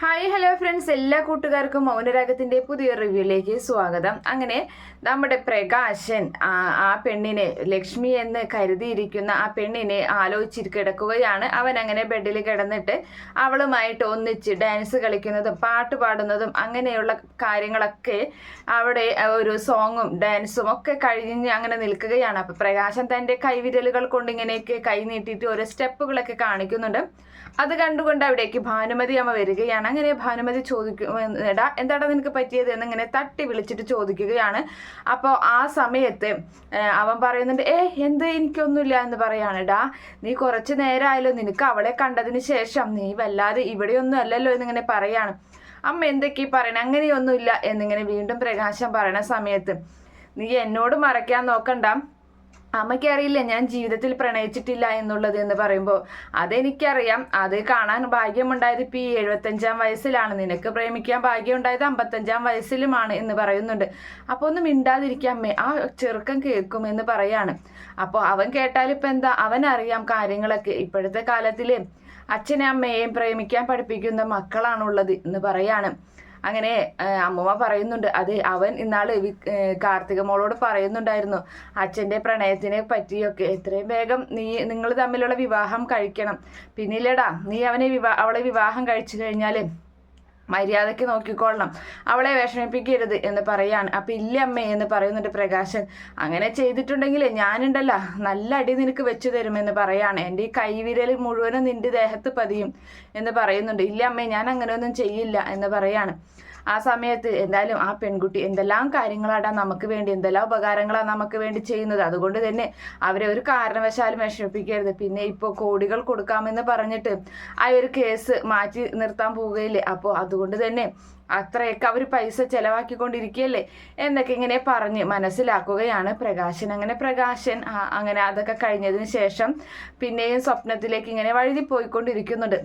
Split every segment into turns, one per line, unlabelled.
Hi hello friends എല്ലാ കൂട്ടുകാർക്കും മൗനരാഗത്തിന്റെ പുതിയ റിവ്യൂയിലേക്ക് സ്വാഗതം. അങ്ങനെ നമ്മുടെ പ്രകാശൻ ആ പെണ്ണിനെ ലക്ഷ്മി എന്ന് കരുതിയിരിക്കുന്ന ആ പെണ്ണിനെ ആലോചിച്ചിട്ട് കിടക്കുകയാണ്. അവൻ അങ്ങനെ ബെഡിൽ കിടന്നിട്ട് അവളുമായിട്ട് ഒന്നിച്ച് ഡാൻസ് കളിക്കുന്നതും പാട്ട് പാടുന്നതും അങ്ങനെയുള്ള കാര്യങ്ങളൊക്കെ അവിടെ ഒരു സോങ്ങും ഡാൻസും ഒക്കെ കഴിഞ്ഞ് അങ്ങനെ നിൽക്കുകയാണ്. അപ്പൊ പ്രകാശൻ തന്റെ കൈവിരലുകൾ കൊണ്ട് ഇങ്ങനെയൊക്കെ കൈ നീട്ടിയിട്ട് ഓരോ സ്റ്റെപ്പുകളൊക്കെ കാണിക്കുന്നുണ്ട്. അത് കണ്ടുകൊണ്ട് അവിടേക്ക് ഭാനുമതി അമ്മ വരികയാണ്. അങ്ങനെ ഭാനുമതി ചോദിക്കും എടാ എന്താടാ നിനക്ക് പറ്റിയത് എന്നിങ്ങനെ തട്ടി വിളിച്ചിട്ട് ചോദിക്കുകയാണ്. അപ്പോൾ ആ സമയത്ത് അവൻ പറയുന്നുണ്ട് ഏ എന്ത് എനിക്കൊന്നുമില്ല എന്ന് പറയാണ്. എടാ നീ കുറച്ച് നേരമായല്ലോ നിനക്ക് അവളെ കണ്ടതിന് ശേഷം നീ വല്ലാതെ ഇവിടെയൊന്നും അല്ലല്ലോ എന്നിങ്ങനെ പറയാണ്. അമ്മ എന്തൊക്കെയാ പറയണേ? അങ്ങനെയൊന്നുമില്ല എന്നിങ്ങനെ വീണ്ടും പ്രകാശം പറയണ സമയത്ത് നീ എന്നോട് മറയ്ക്കാൻ നോക്കണ്ട. അമ്മയ്ക്ക് അറിയില്ല ഞാൻ ജീവിതത്തിൽ പ്രണയിച്ചിട്ടില്ല എന്നുള്ളത് എന്ന് പറയുമ്പോൾ. അതെനിക്കറിയാം. അത് കാണാൻ ഭാഗ്യമുണ്ടായത് ഇപ്പം ഈ എഴുപത്തഞ്ചാം വയസ്സിലാണ്. നിനക്ക് പ്രേമിക്കാൻ ഭാഗ്യം ഉണ്ടായത് അമ്പത്തഞ്ചാം വയസ്സിലുമാണ് എന്ന് പറയുന്നുണ്ട്. അപ്പോൾ ഒന്ന് മിണ്ടാതിരിക്കാം അമ്മേ. ആ ചെറുക്കം കേൾക്കുമെന്ന് പറയാണ്. അപ്പോൾ അവൻ കേട്ടാൽ ഇപ്പം എന്താ? അറിയാം കാര്യങ്ങളൊക്കെ. ഇപ്പോഴത്തെ കാലത്തിൽ അച്ഛനെ അമ്മയെയും പ്രേമിക്കാൻ പഠിപ്പിക്കുന്ന മക്കളാണുള്ളത് എന്ന് പറയാണ്. അങ്ങനെ അമ്മമ്മ പറയുന്നുണ്ട്. അത് അവൻ ഇന്നാൾ കാർത്തിക മോളോട് പറയുന്നുണ്ടായിരുന്നു. അച്ഛന്റെ പ്രണയത്തിനെ പറ്റിയൊക്കെ. എത്രയും വേഗം നീ നിങ്ങൾ തമ്മിലുള്ള വിവാഹം കഴിക്കണം. പിന്നില്ലടാ നീ അവനെ വിവാ അവളെ വിവാഹം കഴിച്ചു കഴിഞ്ഞാൽ മര്യാദയ്ക്ക് നോക്കിക്കൊള്ളണം. അവളെ വിഷമിപ്പിക്കരുത് എന്ന് പറയാണ്. അപ്പം ഇല്ല അമ്മേ എന്ന് പറയുന്നുണ്ട് പ്രകാശൻ. അങ്ങനെ ചെയ്തിട്ടുണ്ടെങ്കിൽ ഞാനുണ്ടല്ലോ. നല്ല അടി നിനക്ക് വെച്ചു തരുമെന്ന് പറയാണ്. എന്റെ ഈ കൈവിരൽ മുഴുവനും നിന്റെ ദേഹത്ത് പതിയും എന്ന് പറയുന്നുണ്ട്. ഇല്ല അമ്മേ ഞാൻ അങ്ങനെയൊന്നും ചെയ്യില്ല എന്ന് പറയാണ്. ആ സമയത്ത് എന്തായാലും ആ പെൺകുട്ടി എന്തെല്ലാം കാര്യങ്ങളാടാ നമുക്ക് വേണ്ടി എന്തെല്ലാം ഉപകാരങ്ങളാണ് നമുക്ക് വേണ്ടി ചെയ്യുന്നത്. അതുകൊണ്ട് തന്നെ അവരെ ഒരു കാരണവശാലും വിഷമിപ്പിക്കരുത്. പിന്നെ ഇപ്പോൾ കോടികൾ കൊടുക്കാമെന്ന് പറഞ്ഞിട്ട് ആ ഒരു കേസ് മാറ്റി നിർത്താൻ പോവുകയില്ലേ? അപ്പോൾ അതുകൊണ്ട് തന്നെ അത്രയൊക്കെ അവർ പൈസ ചെലവാക്കിക്കൊണ്ടിരിക്കുകയല്ലേ? എന്നൊക്കെ ഇങ്ങനെ പറഞ്ഞ് മനസ്സിലാക്കുകയാണ് പ്രകാശൻ. അങ്ങനെ പ്രകാശൻ അങ്ങനെ അതൊക്കെ കഴിഞ്ഞതിന് ശേഷം പിന്നെയും സ്വപ്നത്തിലേക്ക് ഇങ്ങനെ വഴുതി പോയിക്കൊണ്ടിരിക്കുന്നുണ്ട്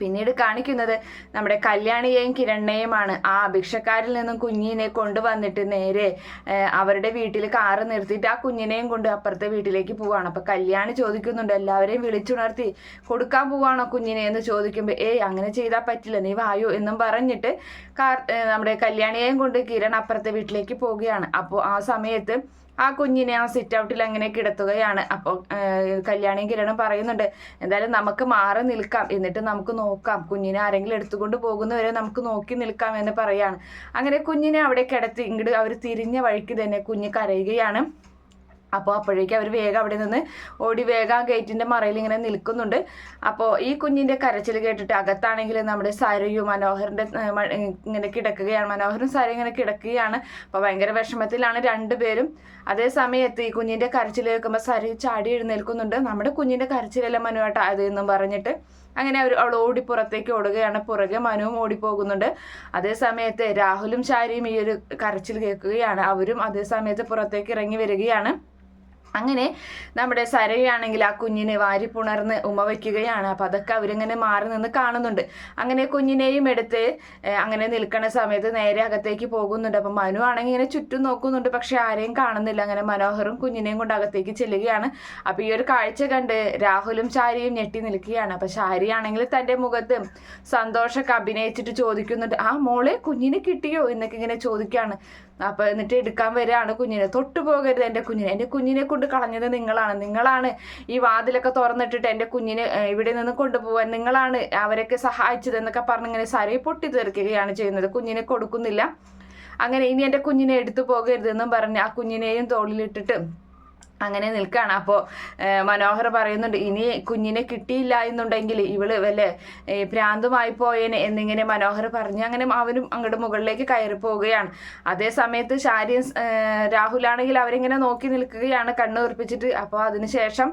പിന്നീട് കാണിക്കുന്നത് നമ്മുടെ കല്യാണിയെയും കിരണ്ണയുമാണ്. ആ ഭിക്ഷക്കാരിൽ നിന്നും കുഞ്ഞിനെ കൊണ്ടുവന്നിട്ട് നേരെ അവരുടെ വീട്ടിൽ കാറ് നിർത്തിയിട്ട് ആ കുഞ്ഞിനെയും കൊണ്ട് അപ്പുറത്തെ വീട്ടിലേക്ക് പോവാണ്. അപ്പൊ കല്യാണി ചോദിക്കുന്നുണ്ട് എല്ലാവരെയും വിളിച്ചുണർത്തി കൊടുക്കാൻ പോവാണോ കുഞ്ഞിനെ? എന്ന് ചോദിക്കുമ്പോൾ ഏയ് അങ്ങനെ ചെയ്താൽ പറ്റില്ല. നീ വായു എന്നും പറഞ്ഞിട്ട് കാർ നമ്മുടെ കല്യാണിയെയും കൊണ്ട് കിരൺ അപ്പുറത്തെ വീട്ടിലേക്ക് പോവുകയാണ്. അപ്പോൾ ആ സമയത്ത് ആ കുഞ്ഞിനെ ആ സിറ്റ് ഔട്ടിൽ അങ്ങനെ കിടത്തുകയാണ്. അപ്പോൾ കല്യാണിയും കിരണും പറയുന്നുണ്ട് എന്തായാലും നമുക്ക് മാറി നിൽക്കാം. എന്നിട്ട് നമുക്ക് നോക്കാം. കുഞ്ഞിനെ ആരെങ്കിലും എടുത്തുകൊണ്ട് പോകുന്നവരെ നമുക്ക് നോക്കി നിൽക്കാം എന്ന് പറയാണ്. അങ്ങനെ കുഞ്ഞിനെ അവിടെ കിടത്തി ഇങ്ങോട്ട് അവർ തിരിഞ്ഞ വഴിക്ക് തന്നെ കുഞ്ഞ് കരയുകയാണ്. അപ്പോൾ അപ്പോഴേക്കും അവർ വേഗം അവിടെ നിന്ന് ഓടി വേഗം ഗേറ്റിന്റെ മറയിൽ ഇങ്ങനെ നിൽക്കുന്നുണ്ട്. അപ്പോൾ ഈ കുഞ്ഞിന്റെ കരച്ചിൽ കേട്ടിട്ട് അകത്താണെങ്കിൽ നമ്മുടെ സരയും മനോഹറിന്റെ ഇങ്ങനെ കിടക്കുകയാണ്. മനോഹറും സാരയും ഇങ്ങനെ കിടക്കുകയാണ്. അപ്പോൾ ഭയങ്കര വിഷമത്തിലാണ് രണ്ടുപേരും അതേ സമയത്ത് ഈ കുഞ്ഞിന്റെ കരച്ചിൽ കേൾക്കുമ്പോൾ സാരി ചാടി എഴുന്നേൽക്കുന്നുണ്ട്. നമ്മുടെ കുഞ്ഞിന്റെ കരച്ചിലല്ല മനുവായിട്ട് അത് എന്നും പറഞ്ഞിട്ട്. അങ്ങനെ അവർ അവൾ ഓടി പുറത്തേക്ക് ഓടുകയാണ്. പുറകെ മനുവും ഓടിപ്പോകുന്നുണ്ട് അതേ സമയത്ത് രാഹുലും ശാരിയും ഈ ഒരു കരച്ചിൽ കേൾക്കുകയാണ്. അവരും അതേ സമയത്ത് പുറത്തേക്ക് ഇറങ്ങി വരികയാണ്. അങ്ങനെ നമ്മുടെ സരയാണെങ്കിൽ ആ കുഞ്ഞിനെ വാരി പുണർന്ന് ഉമ്മ വയ്ക്കുകയാണ്. അപ്പം അതൊക്കെ അവരിങ്ങനെ മാറി നിന്ന് കാണുന്നുണ്ട്. അങ്ങനെ കുഞ്ഞിനെയും എടുത്ത് അങ്ങനെ നിൽക്കുന്ന സമയത്ത് നേരെ അകത്തേക്ക് പോകുന്നുണ്ട്. അപ്പം മനു ആണെങ്കിൽ ഇങ്ങനെ ചുറ്റും നോക്കുന്നുണ്ട് പക്ഷെ ആരെയും കാണുന്നില്ല. അങ്ങനെ മനോഹറും കുഞ്ഞിനെയും കൊണ്ട് അകത്തേക്ക് ചെല്ലുകയാണ്. അപ്പം ഈ ഒരു കാഴ്ച കണ്ട് രാഹുലും ചാരിയും ഞെട്ടി നിൽക്കുകയാണ്. അപ്പം ശാരി ആണെങ്കിൽ തന്റെ മുഖത്ത് സന്തോഷമൊക്കെ അഭിനയിച്ചിട്ട് ചോദിക്കുന്നുണ്ട് ആ മോളെ കുഞ്ഞിനെ കിട്ടിയോ? എന്നൊക്കെ ഇങ്ങനെ ചോദിക്കുകയാണ്. അപ്പൊ എന്നിട്ട് എടുക്കാൻ വരികയാണ് കുഞ്ഞിനെ. തൊട്ടു പോകരുത് എന്റെ കുഞ്ഞിനെ. എന്റെ കുഞ്ഞിനെ കൊണ്ട് കളഞ്ഞത് നിങ്ങളാണ്. നിങ്ങളാണ് ഈ വാതിലൊക്കെ തുറന്നിട്ടിട്ട് എന്റെ കുഞ്ഞിനെ ഇവിടെ നിന്ന് കൊണ്ടുപോകാൻ നിങ്ങളാണ് അവരൊക്കെ സഹായിച്ചത് എന്നൊക്കെ പറഞ്ഞ് ഇങ്ങനെ പൊട്ടി തീർക്കുകയാണ് ചെയ്യുന്നത്. കുഞ്ഞിനെ കൊടുക്കുന്നില്ല. അങ്ങനെ ഇനി എന്റെ കുഞ്ഞിനെ എടുത്തു പോകരുതെന്നും പറഞ്ഞ് ആ കുഞ്ഞിനെയും തോളിലിട്ടിട്ട് അങ്ങനെ നിൽക്കുകയാണ് അപ്പോൾ മനോഹർ പറയുന്നുണ്ട് ഇനി കുഞ്ഞിനെ കിട്ടിയില്ല എന്നുണ്ടെങ്കിൽ ഇവൾ വല്ല ഏ, പോയേനെ എന്നിങ്ങനെ മനോഹർ പറഞ്ഞു അങ്ങനെ അവനും അങ്ങോട്ട് മുകളിലേക്ക് കയറി പോവുകയാണ്. അതേ സമയത്ത് ഏ, രാഹുലാണെങ്കിൽ അവരിങ്ങനെ നോക്കി നിൽക്കുകയാണ് കണ്ണു ഉറപ്പിച്ചിട്ട് അപ്പോൾ അതിനുശേഷം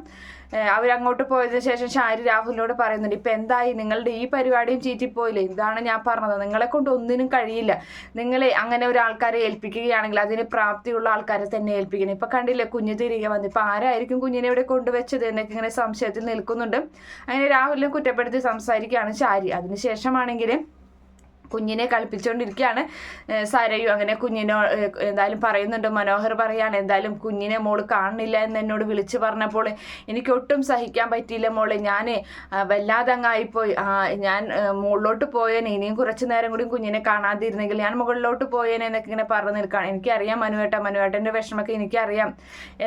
അവരങ്ങോട്ട് പോയതിനു ശേഷം ഷാരി രാഹുലിനോട് പറയുന്നുണ്ട് ഇപ്പം എന്തായി? നിങ്ങളുടെ ഈ പരിപാടിയും ചീറ്റിപ്പോയില്ലേ? ഇതാണ് ഞാൻ പറഞ്ഞത്. നിങ്ങളെ കൊണ്ട് ഒന്നിനും കഴിയില്ല. നിങ്ങളെ അങ്ങനെ ഒരു ആൾക്കാരെ ഏൽപ്പിക്കുകയാണെങ്കിൽ അതിന് പ്രാപ്തിയുള്ള ആൾക്കാരെ തന്നെ ഏൽപ്പിക്കണം. ഇപ്പം കണ്ടില്ലേ കുഞ്ഞ് തിരികെ വന്നു ഇപ്പം ആരായിരിക്കും കുഞ്ഞിനെ ഇവിടെ കൊണ്ടുവച്ചത്? എന്നൊക്കെ ഇങ്ങനെ സംശയത്തിൽ നിൽക്കുന്നുണ്ട്. അങ്ങനെ രാഹുലിനെ കുറ്റപ്പെടുത്തി സംസാരിക്കുകയാണ് ഷാരി. അതിനുശേഷമാണെങ്കിൽ കുഞ്ഞിനെ കളിപ്പിച്ചുകൊണ്ടിരിക്കുകയാണ് സരയു അങ്ങനെ കുഞ്ഞിനോ എന്തായാലും പറയുന്നുണ്ട്. മനോഹർ പറയാണ് എന്തായാലും കുഞ്ഞിനെ മോൾ കാണുന്നില്ല എന്ന് എന്നോട് വിളിച്ചു പറഞ്ഞപ്പോൾ എനിക്ക് ഒട്ടും സഹിക്കാൻ പറ്റിയില്ല മോളെ. ഞാൻ വല്ലാതെ അങ്ങായിപ്പോയി ഞാൻ മുകളിലോട്ട് പോയേനെ. ഇനിയും കുറച്ച് നേരം കൂടി കുഞ്ഞിനെ കാണാതിരുന്നെങ്കിൽ ഞാൻ മുകളിലോട്ട് പോയേനെ എന്നൊക്കെ ഇങ്ങനെ പറഞ്ഞു നിൽക്കുകയാണ്. എനിക്കറിയാം മനുവേട്ട. മനുവേട്ടന്റെ വിഷമമൊക്കെ എനിക്കറിയാം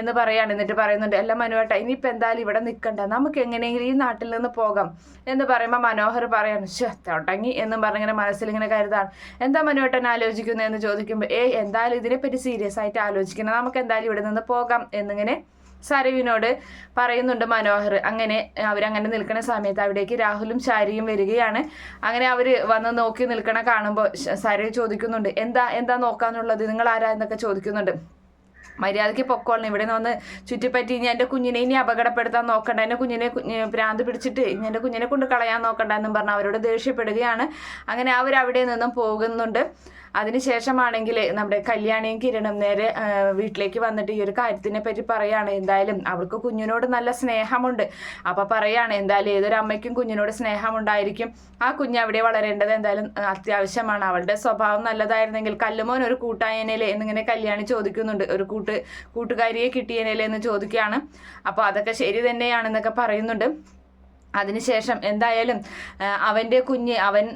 എന്ന് പറയാണ്. എന്നിട്ട് പറയുന്നുണ്ട് അല്ല മനുവേട്ട ഇനിയിപ്പോൾ എന്തായാലും ഇവിടെ നിൽക്കണ്ട. നമുക്ക് എങ്ങനെയെങ്കിലും ഈ നാട്ടിൽ നിന്ന് പോകാം എന്ന് പറയുമ്പോൾ മനോഹർ പറയാണ് തുടങ്ങി എന്നും പറഞ്ഞിങ്ങനെ മനസ്സിലിങ്ങനെ കരുതാണ്. എന്താ മനുവേട്ടൻ ആലോചിക്കുന്നതെന്ന് ചോദിക്കുമ്പോൾ ഏ എന്തായാലും ഇതിനെപ്പറ്റി സീരിയസ് ആയിട്ട് ആലോചിക്കണം. നമുക്ക് എന്തായാലും ഇവിടെ നിന്ന് പോകാം എന്നിങ്ങനെ സരവിനോട് പറയുന്നുണ്ട് മനോഹർ. അങ്ങനെ അവരങ്ങനെ നിൽക്കുന്ന സമയത്ത് അവിടേക്ക് രാഹുലും ശാരിയും വരികയാണ്. അങ്ങനെ അവർ വന്ന് നോക്കി നിൽക്കണ കാണുമ്പോൾ സരവ് ചോദിക്കുന്നുണ്ട് എന്താ എന്താ നോക്കാന്നുള്ളത് നിങ്ങൾ ആരാ എന്നൊക്കെ ചോദിക്കുന്നുണ്ട്. മര്യാദയ്ക്ക് പൊക്കോളണം. ഇവിടെ നിന്ന് വന്ന് ചുറ്റിപ്പറ്റി ഇനി എന്റെ കുഞ്ഞിനെ ഇനി അപകടപ്പെടുത്താൻ നോക്കണ്ട. എന്റെ കുഞ്ഞിനെ പ്രാന്ത് പിടിച്ചിട്ട് ഇനി എന്റെ കുഞ്ഞിനെ കൊണ്ട് കളയാൻ നോക്കണ്ട എന്നും പറഞ്ഞ് അവരോട് ദേഷ്യപ്പെടുകയാണ്. അങ്ങനെ അവർ അവിടെ നിന്നും പോകുന്നുണ്ട്. അതിനുശേഷമാണെങ്കിൽ നമ്മുടെ കല്യാണിയും കിരണും നേരെ വീട്ടിലേക്ക് വന്നിട്ട് ഈ ഒരു കാര്യത്തിനെ പറ്റി പറയാണ്. എന്തായാലും അവൾക്ക് കുഞ്ഞിനോട് നല്ല സ്നേഹമുണ്ട്. അപ്പൊ പറയാണ് എന്തായാലും ഏതൊരു അമ്മയ്ക്കും കുഞ്ഞിനോട് സ്നേഹമുണ്ടായിരിക്കും. ആ കുഞ്ഞ് അവിടെ വളരേണ്ടത് എന്തായാലും അത്യാവശ്യമാണ്. അവളുടെ സ്വഭാവം നല്ലതായിരുന്നെങ്കിൽ കല്ലുമോൻ ഒരു കൂട്ടായനയിലെ എന്നിങ്ങനെ കല്യാണി ചോദിക്കുന്നുണ്ട്. ഒരു കൂട്ട് കൂട്ടുകാരിയെ കിട്ടിയനയിലെ എന്ന് ചോദിക്കുകയാണ്. അപ്പോൾ അതൊക്കെ ശരി തന്നെയാണെന്നൊക്കെ പറയുന്നുണ്ട്. അതിനുശേഷം എന്തായാലും അവന്റെ കുഞ്ഞ് അവൻ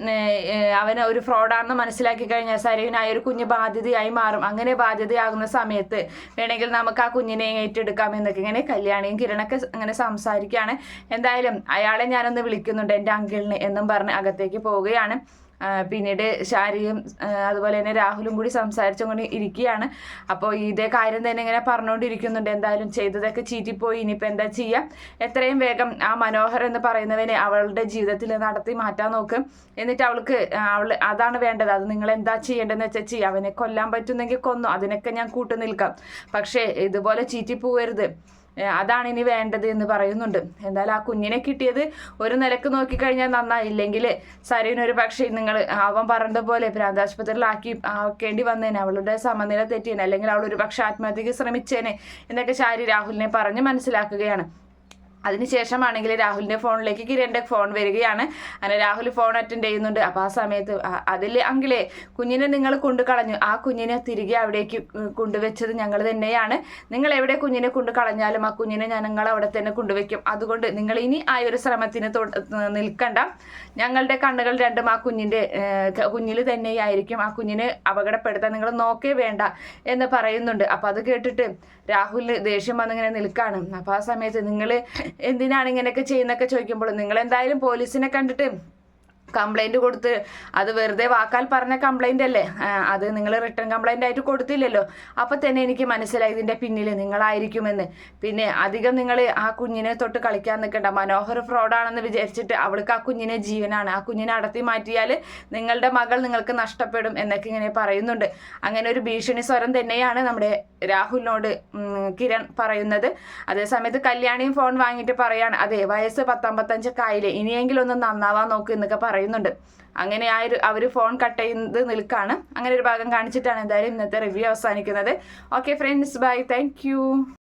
അവന് ഒരു ഫ്രോഡാണെന്ന് മനസ്സിലാക്കി കഴിഞ്ഞാൽ സരയുനായ ഒരു കുഞ്ഞ് ബാധ്യതയായി മാറും. അങ്ങനെ ബാധ്യതയാകുന്ന സമയത്ത് വേണമെങ്കിൽ നമുക്ക് ആ കുഞ്ഞിനെ ഏറ്റെടുക്കാം എന്നൊക്കെ ഇങ്ങനെ കല്യാണിയും കിരണൊക്കെ അങ്ങനെ സംസാരിക്കുകയാണ്. എന്തായാലും അയാളെ ഞാനൊന്ന് വിളിക്കുന്നുണ്ട് എന്റെ അങ്കിളിനെ എന്നും പറഞ്ഞ് അകത്തേക്ക് പോവുകയാണ്. പിന്നീട് ഷാരിയും അതുപോലെ തന്നെ രാഹുലും കൂടി സംസാരിച്ചുകൊണ്ട് ഇരിക്കുകയാണ്. അപ്പോൾ ഇതേ കാര്യം തന്നെ ഇങ്ങനെ പറഞ്ഞുകൊണ്ടിരിക്കുന്നുണ്ട്. എന്തായാലും ചെയ്തതൊക്കെ ചീറ്റിപ്പോയി. ഇനിയിപ്പോൾ എന്താ ചെയ്യുക എത്രയും വേഗം ആ മനോഹർ എന്ന് പറയുന്നവനെ അവളുടെ ജീവിതത്തിൽ നടത്തി മാറ്റാൻ നോക്ക്. എന്നിട്ട് അവൾക്ക് അവൾ അതാണ് വേണ്ടത്. അത് നിങ്ങൾ എന്താ ചെയ്യേണ്ടതെന്ന് വെച്ചാൽ ചെയ്യുക അവനെ കൊല്ലാൻ പറ്റുന്നെങ്കിൽ കൊന്നു. അതിനൊക്കെ ഞാൻ കൂട്ടു നിൽക്കാം. പക്ഷേ ഇതുപോലെ ചീറ്റിപ്പോവരുത്. അതാണ് ഇനി വേണ്ടത് എന്ന് പറയുന്നുണ്ട്. എന്തായാലും ആ കുഞ്ഞിനെ കിട്ടിയത് ഒരു നിലയ്ക്ക് നോക്കിക്കഴിഞ്ഞാൽ നന്നായില്ലെങ്കിൽ സരീനൊരു പക്ഷേ നിങ്ങൾ അവൻ പറഞ്ഞതുപോലെ ഭ്രാന്താശുപത്രിയിലാക്കി ആക്കേണ്ടി വന്നേനെ. അവളുടെ സമനില തെറ്റിയേനെ. അല്ലെങ്കിൽ അവൾ ഒരു പക്ഷേ ആത്മഹത്യക്ക് ശ്രമിച്ചേനെ എന്നൊക്കെ ശാരി രാഹുലിനെ പറഞ്ഞ് മനസ്സിലാക്കുകയാണ്. അതിനുശേഷമാണെങ്കിൽ രാഹുലിന്റെ ഫോണിലേക്ക് കിരണിന്റെ ഫോൺ വരികയാണ്. അങ്ങനെ രാഹുൽ ഫോൺ അറ്റൻഡ് ചെയ്യുന്നുണ്ട്. അപ്പോൾ ആ സമയത്ത് അതിൽ അങ്കിളെ കുഞ്ഞിനെ നിങ്ങൾ കൊണ്ടു കളഞ്ഞു. ആ കുഞ്ഞിനെ തിരികെ അവിടേക്ക് കൊണ്ടുവച്ചത് ഞങ്ങൾ തന്നെയാണ്. നിങ്ങൾ എവിടെ കുഞ്ഞിനെ കൊണ്ടു കളഞ്ഞാലും ആ കുഞ്ഞിനെ ഞങ്ങൾ അവിടെ തന്നെ കൊണ്ടുവയ്ക്കും. അതുകൊണ്ട് നിങ്ങൾ ഇനി ആ ഒരു ശ്രമത്തിന് നിൽക്കണ്ട. ഞങ്ങളുടെ കണ്ണുകൾ രണ്ടും ആ കുഞ്ഞിന്റെ കുഞ്ഞിൽ തന്നെയായിരിക്കും. ആ കുഞ്ഞിനെ അപകടപ്പെടുത്താൻ നിങ്ങൾ നോക്കേ വേണ്ട എന്ന് പറയുന്നുണ്ട്. അപ്പോൾ അത് കേട്ടിട്ട് രാഹുലിന് ദേഷ്യം വന്നിങ്ങനെ നിൽക്കാണ്. അപ്പോൾ ആ സമയത്ത് നിങ്ങൾ എന്തിനാണ് ഇങ്ങനെയൊക്കെ ചെയ്യുന്നൊക്കെ ചോദിക്കുമ്പോൾ നിങ്ങൾ എന്തായാലും പോലീസിനെ കണ്ടിട്ട് കംപ്ലൈന്റ് കൊടുത്ത്. അത് വെറുതെ വാക്കാൽ പറഞ്ഞ കംപ്ലൈന്റ് അല്ലേ? അത് നിങ്ങൾ റിട്ടേൺ കംപ്ലൈന്റ് ആയിട്ട് കൊടുത്തില്ലല്ലോ. അപ്പോൾ തന്നെ എനിക്ക് മനസ്സിലായി ഇതിന്റെ പിന്നിൽ നിങ്ങളായിരിക്കുമെന്ന്. പിന്നെ അധികം നിങ്ങൾ ആ കുഞ്ഞിനെ തൊട്ട് കളിക്കാൻ നിൽക്കണ്ട. മനോഹർ ഫ്രോഡാണെന്ന് വിചാരിച്ചിട്ട് അവൾക്ക് ആ കുഞ്ഞിനെ ജീവനാണ്. ആ കുഞ്ഞിനെ അടത്തി മാറ്റിയാൽ നിങ്ങളുടെ മകൾ നിങ്ങൾക്ക് നഷ്ടപ്പെടും എന്നൊക്കെ ഇങ്ങനെ പറയുന്നുണ്ട്. അങ്ങനെ ഒരു ഭീഷണി സ്വരം തന്നെയാണ് നമ്മുടെ രാഹുലിനോട് കിരൺ പറയുന്നത്. അതേസമയത്ത് കല്യാണിയും ഫോൺ വാങ്ങിയിട്ട് പറയാണ് അതെ വയസ്സ് പത്തൊമ്പത്തഞ്ചൊക്കെ ആയില്ലേ. ഇനിയെങ്കിലും ഒന്ന് നന്നാവാൻ നോക്ക് എന്നൊക്കെ പറയുന്നുണ്ട്. അങ്ങനെ ആ ഒരു അവർ ഫോൺ കട്ട് ചെയ്ത് നിൽക്കാണ്. അങ്ങനെ ഒരു ഭാഗം കാണിച്ചിട്ടാണ് എന്തായാലും ഇന്നത്തെ റിവ്യൂ അവസാനിക്കുന്നത്. Okay friends bye thank